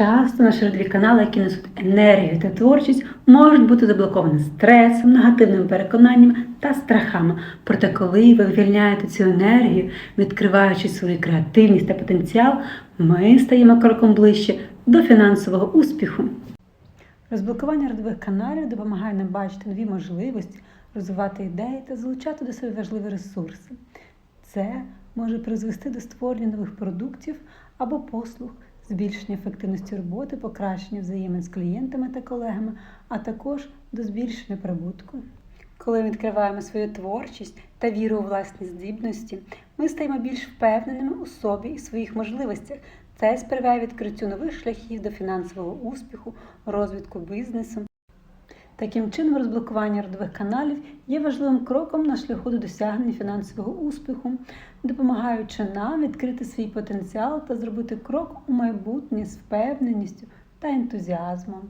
Часто наші родові канали, які несуть енергію та творчість, можуть бути заблоковані стресом, негативними переконаннями та страхами. Проте, коли ви вивільняєте цю енергію, відкриваючи свою креативність та потенціал, ми стаємо кроком ближче до фінансового успіху. Розблокування родових каналів допомагає нам бачити нові можливості, розвивати ідеї та залучати до себе важливі ресурси. Це може призвести до створення нових продуктів або послуг, збільшення ефективності роботи, покращення взаємин з клієнтами та колегами, а також до збільшення прибутку. Коли ми відкриваємо свою творчість та віру у власні здібності, ми стаємо більш впевненими у собі і своїх можливостях. Це сприяє відкриттю нових шляхів до фінансового успіху, розвитку бізнесу. Таким чином, розблокування родових каналів є важливим кроком на шляху до досягнення фінансового успіху, допомагаючи нам відкрити свій потенціал та зробити крок у майбутнє з впевненістю та ентузіазмом.